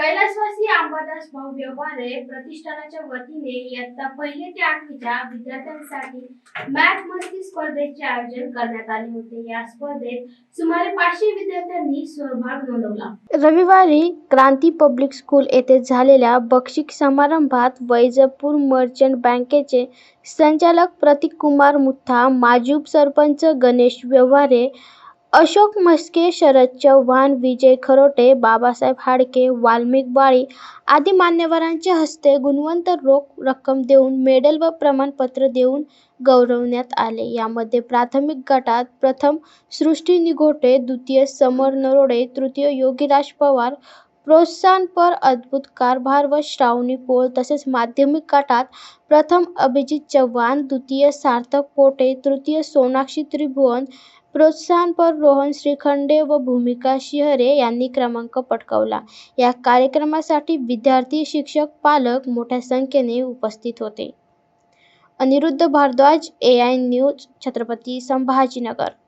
कैलासवासी अंबादास भाऊ व्यवहारे प्रतिष्ठानाच्या वतीने इयत्ता पहिले ते आठवीच्या विद्यार्थ्यांसाठी मॅथ मस्ती स्पर्धेचे आयोजन करण्यात आले होते. या स्पर्धेत सुमारे पाचशे विद्यार्थ्यांनी सहभाग नोंदवला. रविवारी क्रांती पब्लिक स्कूल येथे झालेल्या बक्षीस समारंभात वैजपूर मर्चंट बँकेचे संचालक प्रतीक कुमार मुथा माजी उपसरपंच गणेश व्यवहारे अशोक म्हस्के शरद चव्हाण विजय खरोटे बाबासाहेब हाडके वाल्मिक बाळी आदी मान्यवरांच्या हस्ते गुणवंत रोख रक्कम देऊन मेडल व प्रमाणपत्र देऊन गौरवण्यात आले. यामध्ये प्राथमिक गटात प्रथम सृष्टी निघोटे द्वितीय समर नरोडे तृतीय योगीराज पवार प्रोत्साहनपर अद्भुत कारभार व श्रावणी पोळ तसेच माध्यमिक गटात प्रथम अभिजित चव्हाण द्वितीय सार्थक पोटे तृतीय सोनाक्षी त्रिभुवन प्रोत्साहनपर रोहन श्रीखंडे व भूमिका शिहरे यांनी क्रमांक पटकावला. या कार्यक्रमासाठी विद्यार्थी शिक्षक पालक मोठ्या संख्येने उपस्थित होते. Aniruddha Bhardwaj A I news Chhatrapati Sambhajinagar.